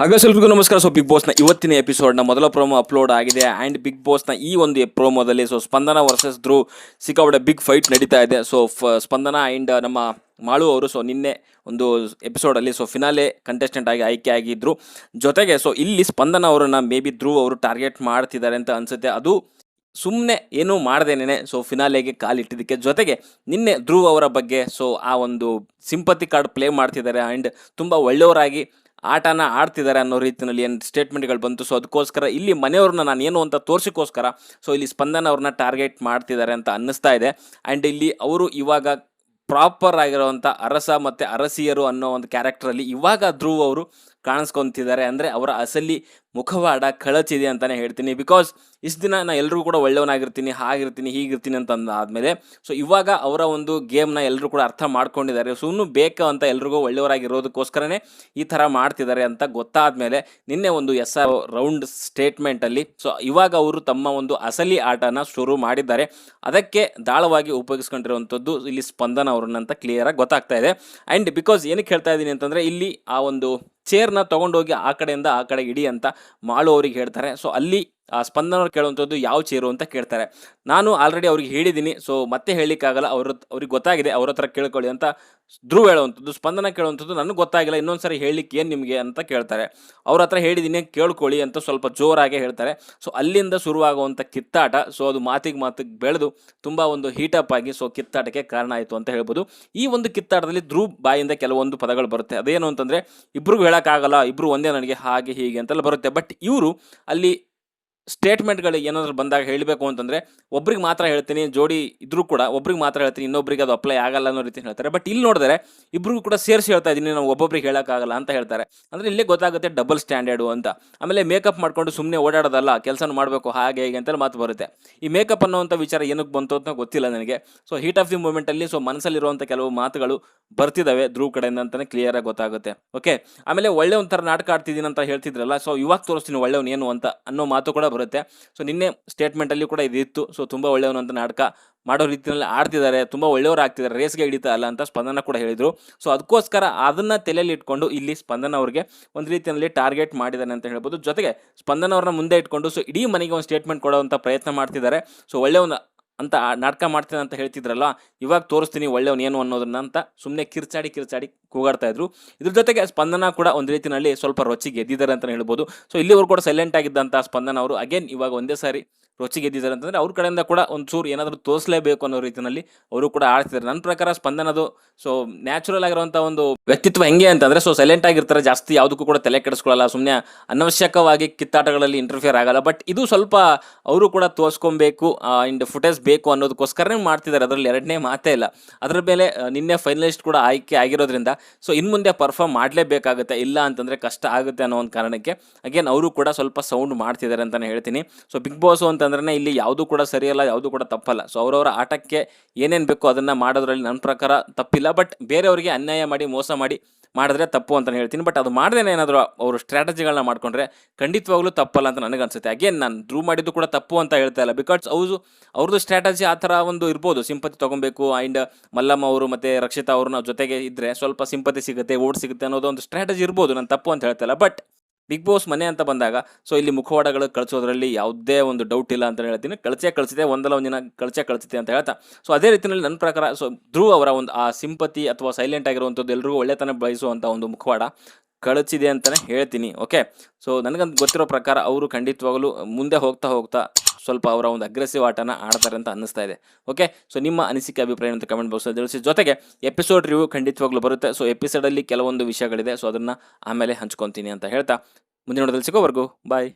ಹಾಗಾದ್ರೆ ಎಲ್ರಿಗೂ ನಮಸ್ಕಾರ. ಸೊ ಬಿಗ್ ಬಾಸ್ನ ಇವತ್ತಿನ ಎಪಿಸೋಡ್ನ ಮೊದಲ ಪ್ರೋಮೋ ಅಪ್ಲೋಡ್ ಆಗಿದೆ. ಆ್ಯಂಡ್ ಬಿಗ್ ಬಾಸ್ನ ಈ ಒಂದು ಪ್ರೋಮೋದಲ್ಲಿ ಸೊ ಸ್ಪಂದನ ವರ್ಸಸ್ ಧ್ರುವ್ ಸಿಕ್ಕಾಪಟ್ಟೆ ಬಿಗ್ ಫೈಟ್ ನಡೀತಾ ಇದೆ. ಸೊ ಸ್ಪಂದನ ಆ್ಯಂಡ್ ನಮ್ಮ ಮಾಳು ಅವರು ಸೊ ನಿನ್ನೆ ಒಂದು ಎಪಿಸೋಡಲ್ಲಿ ಸೊ ಫಿನಾಲೆ ಕಂಟೆಸ್ಟೆಂಟ್ ಆಗಿ ಆಯ್ಕೆ ಆಗಿದ್ದರು ಜೊತೆಗೆ ಸೊ ಇಲ್ಲಿ ಸ್ಪಂದನ ಅವರನ್ನು ಮೇ ಬಿ ಧ್ರುವ್ ಅವರು ಟಾರ್ಗೆಟ್ ಮಾಡ್ತಿದ್ದಾರೆ ಅಂತ ಅನಿಸುತ್ತೆ. ಅದು ಸುಮ್ಮನೆ ಏನೂ ಮಾಡ್ದೇನೆ ಸೊ ಫಿನಾಲೆಗೆ ಕಾಲಿಟ್ಟಿದ್ದಕ್ಕೆ ಜೊತೆಗೆ ನಿನ್ನೆ ಧ್ರುವ್ ಅವರ ಬಗ್ಗೆ ಸೊ ಆ ಒಂದು ಸಿಂಪತಿ ಕಾರ್ಡ್ ಪ್ಲೇ ಮಾಡ್ತಿದ್ದಾರೆ. ಆ್ಯಂಡ್ ತುಂಬ ಒಳ್ಳೆಯವರಾಗಿ ಆಟನ ಆಡ್ತಿದ್ದಾರೆ ಅನ್ನೋ ರೀತಿಯಲ್ಲಿ ಏನು ಸ್ಟೇಟ್ಮೆಂಟ್ಗಳು ಬಂತು. ಸೊ ಅದಕ್ಕೋಸ್ಕರ ಇಲ್ಲಿ ಮನೆಯವ್ರನ್ನ ನಾನು ಏನು ಅಂತ ತೋರಿಸಿಕೋಸ್ಕರ ಸೊ ಇಲ್ಲಿ ಸ್ಪಂದನ ಅವ್ರನ್ನ ಟಾರ್ಗೆಟ್ ಮಾಡ್ತಿದ್ದಾರೆ ಅಂತ ಅನ್ನಿಸ್ತಾ ಇದೆ. ಆ್ಯಂಡ್ ಇಲ್ಲಿ ಅವರು ಇವಾಗ ಪ್ರಾಪರ್ ಆಗಿರುವಂಥ ಅರಸ ಮತ್ತು ಅರಸಿಯರು ಅನ್ನೋ ಒಂದು ಕ್ಯಾರೆಕ್ಟರಲ್ಲಿ ಇವಾಗ ಧ್ರುವ್ ಅವರು ಕಾಣಿಸ್ಕೊತಿದ್ದಾರೆ. ಅಂದರೆ ಅವರ ಅಸಲಿ ಮುಖವಾಡ ಕಳಚಿದೆ ಅಂತಲೇ ಹೇಳ್ತೀನಿ. ಬಿಕಾಸ್ ಇಷ್ಟು ದಿನ ನಾನು ಎಲ್ಲರೂ ಕೂಡ ಒಳ್ಳೆಯವನಾಗಿರ್ತೀನಿ ಹಾಗಿರ್ತೀನಿ, ಹೀಗಿರ್ತೀನಿ ಅಂತ ಆದಮೇಲೆ ಸೊ ಇವಾಗ ಅವರ ಒಂದು ಗೇಮ್ನ ಎಲ್ಲರೂ ಕೂಡ ಅರ್ಥ ಮಾಡ್ಕೊಂಡಿದ್ದಾರೆ. ಸೊ ಇನ್ನೂ ಬೇಕು ಅಂತ ಎಲ್ರಿಗೂ ಒಳ್ಳೆಯವರಾಗಿರೋದಕ್ಕೋಸ್ಕರನೇ ಈ ಥರ ಮಾಡ್ತಿದ್ದಾರೆ ಅಂತ ಗೊತ್ತಾದಮೇಲೆ ನಿನ್ನೆ ಒಂದು ಎಸ್ ಆರ್ ರೌಂಡ್ ಸ್ಟೇಟ್ಮೆಂಟಲ್ಲಿ ಸೊ ಇವಾಗ ಅವರು ತಮ್ಮ ಒಂದು ಅಸಲಿ ಆಟನ ಶುರು ಮಾಡಿದ್ದಾರೆ. ಅದಕ್ಕೆ ದಾಳವಾಗಿ ಉಪಯೋಗಿಸ್ಕೊಂಡಿರುವಂಥದ್ದು ಇಲ್ಲಿ ಸ್ಪಂದನ ಅವ್ರನ್ನಂತ ಕ್ಲಿಯರಾಗಿ ಗೊತ್ತಾಗ್ತಾ ಇದೆ. ಆ್ಯಂಡ್ ಬಿಕಾಸ್ ಏನಕ್ಕೆ ಹೇಳ್ತಾ ಇದ್ದೀನಿ ಅಂತಂದರೆ, ಇಲ್ಲಿ ಆ ಒಂದು ಚೇರ್ನ ತೊಗೊಂಡೋಗಿ ಆ ಕಡೆಯಿಂದ ಆ ಕಡೆ ಇಡಿ ಅಂತ ಮಾಳು ಅವ್ರಿಗೆ ಹೇಳ್ತಾರೆ. ಸೊ ಅಲ್ಲಿ ಸ್ಪಂದನವ್ರು ಕೇಳುವಂಥದ್ದು ಯಾವ ಚೇರು ಅಂತ ಕೇಳ್ತಾರೆ. ನಾನು ಆಲ್ರೆಡಿ ಅವ್ರಿಗೆ ಹೇಳಿದ್ದೀನಿ ಸೊ ಮತ್ತೆ ಹೇಳಲಿಕ್ಕಾಗಲ್ಲ, ಅವ್ರ ಅವ್ರಿಗೆ ಗೊತ್ತಾಗಿದೆ, ಅವ್ರ ಹತ್ರ ಕೇಳ್ಕೊಳ್ಳಿ ಅಂತ ಧ್ರುವ ಹೇಳುವಂಥದ್ದು, ಸ್ಪಂದನ ಕೇಳುವಂಥದ್ದು ನನಗೆ ಗೊತ್ತಾಗಿಲ್ಲ ಇನ್ನೊಂದು ಸರಿ ಹೇಳಲಿಕ್ಕೆ ಏನು ನಿಮಗೆ ಅಂತ ಕೇಳ್ತಾರೆ. ಅವ್ರ ಹತ್ರ ಹೇಳಿದ್ದೀನಿ, ಕೇಳ್ಕೊಳ್ಳಿ ಅಂತ ಸ್ವಲ್ಪ ಜೋರಾಗಿ ಹೇಳ್ತಾರೆ. ಸೊ ಅಲ್ಲಿಂದ ಶುರುವಾಗುವಂಥ ಕಿತ್ತಾಟ ಸೊ ಅದು ಮಾತಿಗೆ ಮಾತಿಗೆ ಬೆಳೆದು ತುಂಬ ಒಂದು ಹೀಟಪ್ ಆಗಿ ಸೊ ಕಿತ್ತಾಟಕ್ಕೆ ಕಾರಣ ಆಯಿತು ಅಂತ ಹೇಳ್ಬೋದು. ಈ ಒಂದು ಕಿತ್ತಾಟದಲ್ಲಿ ಧ್ರುವ ಬಾಯಿಂದ ಕೆಲವೊಂದು ಪದಗಳು ಬರುತ್ತೆ. ಅದೇನು ಅಂತಂದರೆ, ಇಬ್ರಿಗೂ ಹೇಳೋಕ್ಕಾಗಲ್ಲ ಇಬ್ಬರು ಒಂದೇ ನನಗೆ ಹಾಗೆ ಹೀಗೆ ಅಂತೆಲ್ಲ ಬರುತ್ತೆ. ಬಟ್ ಇವರು ಅಲ್ಲಿ ಸ್ಟೇಟ್ಮೆಂಟ್ಗಳು ಏನಾದರೂ ಬಂದಾಗ ಹೇಳಬೇಕು ಅಂತಂದರೆ, ಒಬ್ರಿಗೆ ಮಾತ್ರ ಹೇಳ್ತೀನಿ, ಜೋಡಿ ಇದ್ರೂ ಕೂಡ ಒಬ್ರಿಗೆ ಮಾತ್ರ ಹೇಳ್ತೀನಿ, ಇನ್ನೊಬ್ರಿಗೆ ಅದು ಅಪ್ಲೈ ಆಗಲ್ಲ ಅನ್ನೋ ರೀತಿ ಹೇಳ್ತಾರೆ. ಬಟ್ ಇಲ್ಲಿ ನೋಡಿದ್ರೆ, ಇಬ್ರಿಗೂ ಕೂಡ ಸೇರಿಸಿ ಹೇಳ್ತಾ ಇದ್ದೀನಿ ನಾವು ಒಬ್ಬೊಬ್ರಿಗೆ ಹೇಳೋಕ್ಕಾಗಲ್ಲ ಅಂತ ಹೇಳ್ತಾರೆ. ಅಂದರೆ ಇಲ್ಲೇ ಗೊತ್ತಾಗುತ್ತೆ ಡಬಲ್ ಸ್ಟ್ಯಾಂಡರ್ಡು ಅಂತ. ಆಮೇಲೆ ಮೇಕಪ್ ಮಾಡ್ಕೊಂಡು ಸುಮ್ಮನೆ ಓಡಾಡೋದಲ್ಲ ಕೆಲಸ ಮಾಡಬೇಕು ಹಾಗೆ ಹೀಗೆ ಅಂತೇಳಿ ಮಾತು ಬರುತ್ತೆ. ಈ ಮೇಕಪ್ ಅನ್ನೋವಂಥ ವಿಚಾರ ಏನಕ್ಕೆ ಬಂತು ಅಂತ ಗೊತ್ತಿಲ್ಲ ನನಗೆ. ಸೊ ಹೀಟ್ ಆಫ್ ದಿ ಮೂಮೆಂಟಲ್ಲಿ ಸೊ ಮನಸ್ಸಲ್ಲಿರುವಂಥ ಕೆಲವು ಮಾತುಗಳು ಬರ್ತಿದ್ದಾವೆ ಧ್ರುವ ಕಡೆಯಿಂದ ಅಂತಲೇ ಕ್ಲಿಯರಾಗಿ ಗೊತ್ತಾಗುತ್ತೆ. ಓಕೆ ಆಮೇಲೆ ಒಳ್ಳೆ ಒಂಥರ ನಾಟಕ ಆಡ್ತಿದ್ದೀನಿ ಅಂತ ಹೇಳ್ತಿದ್ರಲ್ಲ ಸೊ ಇವಾಗ ತೋರಿಸ್ತೀನಿ ಒಳ್ಳೆಯವನು ಏನು ಅಂತ ಅನ್ನೋ ಮಾತು ಕೂಡ ಸೊ ನಿನ್ನೆ ಸ್ಟೇಟ್ಮೆಂಟಲ್ಲಿ ಕೂಡ ಇದಿತ್ತು. ಸೊ ತುಂಬ ಒಳ್ಳೆಯವನು ಅಂತ ನಾಟಕ ಮಾಡೋ ರೀತಿಯಲ್ಲಿ ಆಡ್ತಿದ್ದಾರೆ. ತುಂಬ ಒಳ್ಳೆಯವರು ಆಗ್ತಿದ್ದಾರೆ. ರೇಸ್ಗೆ ಹಿಡಿತಾ ಅಲ್ಲ ಅಂತ ಸ್ಪಂದನ ಕೂಡ ಹೇಳಿದರು. ಸೊ ಅದಕ್ಕೋಸ್ಕರ ಅದನ್ನು ತಲೆಯಲ್ಲಿ ಇಟ್ಕೊಂಡು ಇಲ್ಲಿ ಸ್ಪಂದನ ಅವ್ರಿಗೆ ಒಂದು ರೀತಿಯಲ್ಲಿ ಟಾರ್ಗೆಟ್ ಮಾಡಿದ್ದಾರೆ ಅಂತ ಹೇಳ್ಬೋದು. ಜೊತೆಗೆ ಸ್ಪಂದನ ಅವ್ರನ್ನ ಮುಂದೆ ಇಟ್ಕೊಂಡು, ಸೊ, ಇಡೀ ಮನೆಗೆ ಒಂದು ಸ್ಟೇಟ್ಮೆಂಟ್ ಕೊಡುವಂಥ ಪ್ರಯತ್ನ ಮಾಡ್ತಿದ್ದಾರೆ. ಸೊ ಒಳ್ಳೆಯವನ ಅಂತ ನಾಟಕ ಮಾಡ್ತೀನಿ ಅಂತ ಹೇಳ್ತಿದ್ರಲ್ಲ, ಇವಾಗ ತೋರಿಸ್ತೀನಿ ಒಳ್ಳೆಯವನು ಏನು ಅನ್ನೋದನ್ನ ಅಂತ ಸುಮ್ಮನೆ ಕಿರ್ಚಾಡಿ ಕಿರ್ಚಾಡಿ ಕೂಗಾಡ್ತಾ ಇದ್ರು. ಇದ್ರ ಜೊತೆಗೆ ಸ್ಪಂದನ ಕೂಡ ಒಂದು ರೀತಿಯಲ್ಲಿ ಸ್ವಲ್ಪ ರೊಚ್ಚಿ ಗೆದ್ದಿದ್ದಾರೆ ಅಂತ ಹೇಳ್ಬೋದು. ಸೊ ಇಲ್ಲಿವರು ಕೂಡ ಸೈಲೆಂಟ್ ಆಗಿದ್ದಂಥ ಸ್ಪಂದನ ಅವರು ಅಗೇನ್ ಇವಾಗ ಒಂದೇ ಸಾರಿ ರೊಚ್ಚಿ ಗೆದ್ದಿದ್ದಾರೆ ಅಂತಂದರೆ ಅವ್ರ ಕಡೆಯಿಂದ ಕೂಡ ಒಂದು ಚೂರು ಏನಾದರೂ ತೋರಿಸಲೇಬೇಕು ಅನ್ನೋ ರೀತಿಯಲ್ಲಿ ಅವರು ಕೂಡ ಆಡ್ತಿದ್ದಾರೆ. ನನ್ನ ಪ್ರಕಾರ ಸ್ಪಂದನದು ಸೊ ನ್ಯಾಚುರಲ್ ಆಗಿರುವಂಥ ಒಂದು ವ್ಯಕ್ತಿತ್ವ ಹೆಂಗೆ ಅಂತಂದರೆ ಸೊ ಸೈಲೆಂಟ್ ಆಗಿರ್ತಾರೆ, ಜಾಸ್ತಿ ಯಾವುದಕ್ಕೂ ಕೂಡ ತಲೆ ಕೆಡಿಸ್ಕೊಳ್ಳಲ್ಲ ಸುಮ್ಮನೆ ಅನವಶ್ಯಕವಾಗಿ ಕಿತ್ತಾಟಗಳಲ್ಲಿ ಇಂಟರ್ಫಿಯರ್ ಆಗಲ್ಲ. ಬಟ್ ಇದು ಸ್ವಲ್ಪ ಅವರು ಕೂಡ ತೋರಿಸ್ಕೊಬೇಕು ಆ್ಯಂಡ್ ಫುಟೇಜ್ ಬೇಕು ಅನ್ನೋದಕ್ಕೋಸ್ಕರನೇ ಮಾಡ್ತಿದ್ದಾರೆ. ಅದರಲ್ಲಿ ಎರಡನೇ ಮಾತೇ ಇಲ್ಲ. ಅದರ ಮೇಲೆ ನಿನ್ನೆ ಫೈನಲಿಸ್ಟ್ ಕೂಡ ಆಯ್ಕೆ ಆಗಿರೋದ್ರಿಂದ ಸೊ ಇನ್ನು ಮುಂದೆ ಪರ್ಫಾರ್ಮ್ ಮಾಡಲೇಬೇಕಾಗುತ್ತೆ, ಇಲ್ಲ ಅಂತಂದರೆ ಕಷ್ಟ ಆಗುತ್ತೆ ಅನ್ನೋ ಒಂದು ಕಾರಣಕ್ಕೆ ಅಗೇನ್ ಅವರು ಕೂಡ ಸ್ವಲ್ಪ ಸೌಂಡ್ ಮಾಡ್ತಿದ್ದಾರೆ ಅಂತಲೇ ಹೇಳ್ತೀನಿ. ಸೊ ಬಿಗ್ ಬಾಸು ಅಂತಂದ್ರೆ ಇಲ್ಲಿ ಯಾವುದೂ ಕೂಡ ಸರಿಯಲ್ಲ, ಯಾವುದೂ ಕೂಡ ತಪ್ಪಲ್ಲ. ಸೊ ಅವರವರ ಆಟಕ್ಕೆ ಏನೇನು ಬೇಕೋ ಅದನ್ನು ಮಾಡೋದ್ರಲ್ಲಿ ನನ್ನ ಪ್ರಕಾರ ತಪ್ಪಿಲ್ಲ. ಬಟ್ ಬೇರೆಯವರಿಗೆ ಅನ್ಯಾಯ ಮಾಡಿ, ಮೋಸ ಮಾಡಿ ಮಾಡಿದ್ರೆ ತಪ್ಪು ಅಂತ ಹೇಳ್ತೀನಿ. ಬಟ್ ಅದು ಮಾಡ್ದೇನೆ ಏನಾದರೂ ಅವರು ಸ್ಟ್ರಾಟಜಿಗಳನ್ನ ಮಾಡ್ಕೊಂಡ್ರೆ ಖಂಡಿತವಾಗ್ಲೂ ತಪ್ಪಲ್ಲ ಅಂತ ನನಗೆ ಅನ್ಸುತ್ತೆ. ಅಗೇನ್ ನಾನು ಡ್ರೂ ಮಾಡಿದ್ದು ಕೂಡ ತಪ್ಪು ಅಂತ ಹೇಳ್ತಾ ಇಲ್ಲ. ಬಿಕಾಸ್ ಅವರು ಅವ್ರದ್ದು ಸ್ಟ್ರಾಟಜಿ ಆ ಥರ ಒಂದು ಇರ್ಬೋದು. ಸಿಂಪತಿ ತೊಗೊಬೇಕು ಆ್ಯಂಡ್ ಮಲ್ಲಮ್ಮ ಅವರು ಮತ್ತು ರಕ್ಷಿತಾ ಅವ್ರನ್ನ ಜೊತೆಗೆ ಇದ್ದರೆ ಸ್ವಲ್ಪ ಸಿಂಪತಿ ಸಿಗುತ್ತೆ ಓಟ್ ಸಿಗುತ್ತೆ ಅನ್ನೋದು ಒಂದು ಸ್ಟ್ರಾಟಜಿ ಇರ್ಬೋದು. ನಾನು ತಪ್ಪು ಅಂತ ಹೇಳ್ತಾ ಇಲ್ಲ. ಬಟ್ ಬಿಗ್ ಬಾಸ್ ಮನೆ ಅಂತ ಬಂದಾಗ ಸೊ ಇಲ್ಲಿ ಮುಖವಾಡಗಳು ಕಳಿಸೋದ್ರಲ್ಲಿ ಯಾವುದೇ ಒಂದು ಡೌಟ್ ಇಲ್ಲ ಅಂತ ಹೇಳ್ತೀನಿ. ಕಳಚೆ ಕಳಿಸಿದೆ, ಒಂದಲ್ಲ ಒಂದಿನ ಕಳಚೆ ಕಳಿಸಿದೆ ಅಂತ ಹೇಳ್ತಾ. ಸೊ ಅದೇ ರೀತಿಯಲ್ಲಿ ನನ್ನ ಪ್ರಕಾರ ಸೊ ಧ್ರುವ ಅವರ ಒಂದು ಆ ಸಿಂಪತಿ ಅಥವಾ ಸೈಲೆಂಟ್ ಆಗಿರುವಂಥದ್ದು ಎಲ್ರಿಗೂ ಒಳ್ಳೆತನ ಬಯಸುವಂಥ ಒಂದು ಮುಖವಾಡ. ಕಳಚಿದೆ ಅಂತಲೇ ಹೇಳ್ತೀನಿ ಓಕೆ ಸೊ ನನಗಂತ ಗೊತ್ತಿರೋ ಪ್ರಕಾರ ಅವರು ಖಂಡಿತವಾಗಲೂ ಮುಂದೆ ಹೋಗ್ತಾ ಹೋಗ್ತಾ ಸ್ವಲ್ಪ ಅವರ ಒಂದು ಅಗ್ರೆಸಿವ್ ಆಟನ ಆಡ್ತಾರೆ ಅಂತ ಅನ್ನಿಸ್ತಾ ಇದೆ ಓಕೆ ಸೊ ನಿಮ್ಮ ಅನಿಸಿಕೆ, ಅಭಿಪ್ರಾಯ ಅಂತ ಕಮೆಂಟ್ ಬಾಕ್ಸಲ್ಲಿ ತಿಳಿಸಿ. ಜೊತೆಗೆ ಎಪಿಸೋಡ್ ರಿವ್ಯೂ ಖಂಡಿತವಾಗ್ಲೂ ಬರುತ್ತೆ. ಸೊ ಎಪಿಸೋಡಲ್ಲಿ ಕೆಲವೊಂದು ವಿಷಯಗಳಿದೆ. ಸೊ ಅದನ್ನು ಆಮೇಲೆ ಹಂಚ್ಕೊತೀನಿ ಅಂತ ಹೇಳ್ತಾ ಮುಂದಿನ ನೋಡೋದಲ್ಲಿ ಸಿಗೋವರೆಗೂ ಬಾಯ್